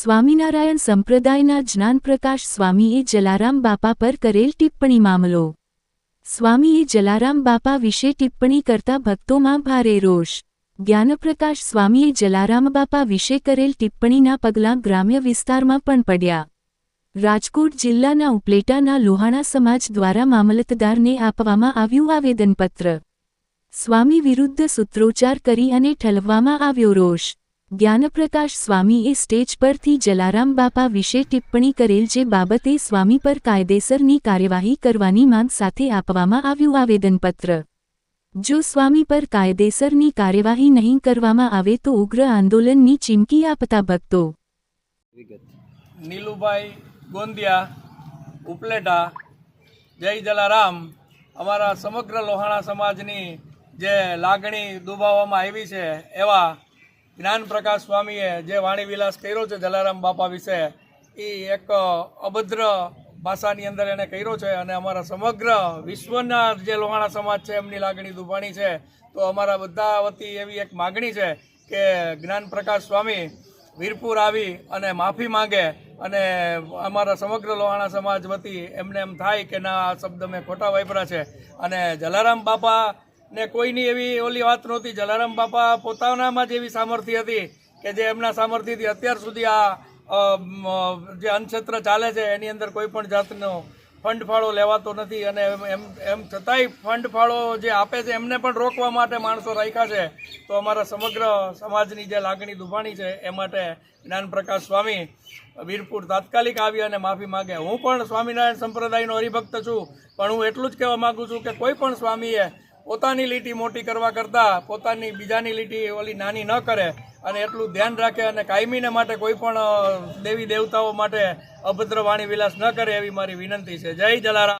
સ્વામિનારાયણ સંપ્રદાયના જ્ઞાનપ્રકાશ સ્વામીએ જલારામ બાપા પર કરેલ ટિપ્પણી મામલો. સ્વામીએ જલારામ બાપા વિશે ટિપ્પણી કરતા ભક્તોમાં ભારે રોષ. જ્ઞાનપ્રકાશ સ્વામીએ જલારામ બાપા વિશે કરેલ ટિપ્પણીના પગલાં ગ્રામ્ય વિસ્તારમાં પણ પડ્યા. રાજકોટ જિલ્લાના ઉપલેટાના લોહાણા સમાજ દ્વારા મામલતદારને આપવામાં આવ્યું આવેદનપત્ર. સ્વામી વિરુદ્ધ સૂત્રોચ્ચાર કરી અને ઠલવવામાં આવ્યો રોષ. જ્ઞાનપ્રકાશ સ્વામીએ સ્ટેજ પરથી જલારામ બાપા વિશે ટિપ્પણી કરેલ જે બાબતે સ્વામી પર કાયદેસરની કાર્યવાહી કરવાની માંગ સાથે આપવામાં આવ્યું આવેદનપત્ર. જો સ્વામી પર કાયદેસરની કાર્યવાહી નહીં કરવામાં આવે તો ઉગ્ર આંદોલનની ચીમકી આપતા ભક્તો. નીલુભાઈ ગોંદિયા, ઉપલેટા, જય જલારામ, અમારા સમગ્ર લોહાણા સમાજની જે લાગણી દુભાવવામાં આવી છે એવા જ્ઞાન પ્રકાશ સ્વામીએ જે વાણી વિલાસ કર્યો છે જલારામ બાપા વિશે, એ એક અભદ્ર ભાષાની અંદર એને કર્યો છે અને અમારા સમગ્ર વિશ્વના જે લોહાણા સમાજ છે, એમની લાગણી દુભાણી છે. તો અમારા બધા વતી એવી એક માગણી છે કે જ્ઞાન પ્રકાશ સ્વામી વીરપુર આવી અને માફી માંગે અને અમારા સમગ્ર લોહાણા સમાજ વતી એમને એમ થાય કે ના, આ શબ્દ મેં ખોટા વાપરા છે. અને જલારામ બાપા ને કોઈની એવી ઓલી વાત નહોતી. જલારામ બાપા પોતાનામાં જ એવી સામર્થ્ય હતી કે જે એમના સામર્થ્યથી અત્યાર સુધી આ જે અન્નક્ષેત્ર ચાલે છે, એની અંદર કોઈ પણ જાતનો ફંડ ફાળો લેવાતો નથી અને એમ એમ છતાંય ફંડ ફાળો જે આપે છે, એમને પણ રોકવા માટે માણસો રાખ્યા છે. તો અમારા સમગ્ર સમાજની જે લાગણી દુભાણી છે, એ માટે જ્ઞાનપ્રકાશ સ્વામી વીરપુર તાત્કાલિક આવી અને માફી માંગે. હું પણ સ્વામિનારાયણ સંપ્રદાયનો હરિભક્ત છું, પણ હું એટલું જ કહેવા માંગુ છું કે કોઈ પણ સ્વામીએ પોતાની લીટી મોટી કરવા કરતાં પોતાની બીજાની લીટી ઓલી નાની ન કરે અને એટલું ધ્યાન રાખે અને કાયમીને માટે કોઈ પણ દેવી દેવતાઓ માટે અભદ્ર વાણી વિલાસ ન કરે એવી મારી વિનંતી છે. જય જલારામ.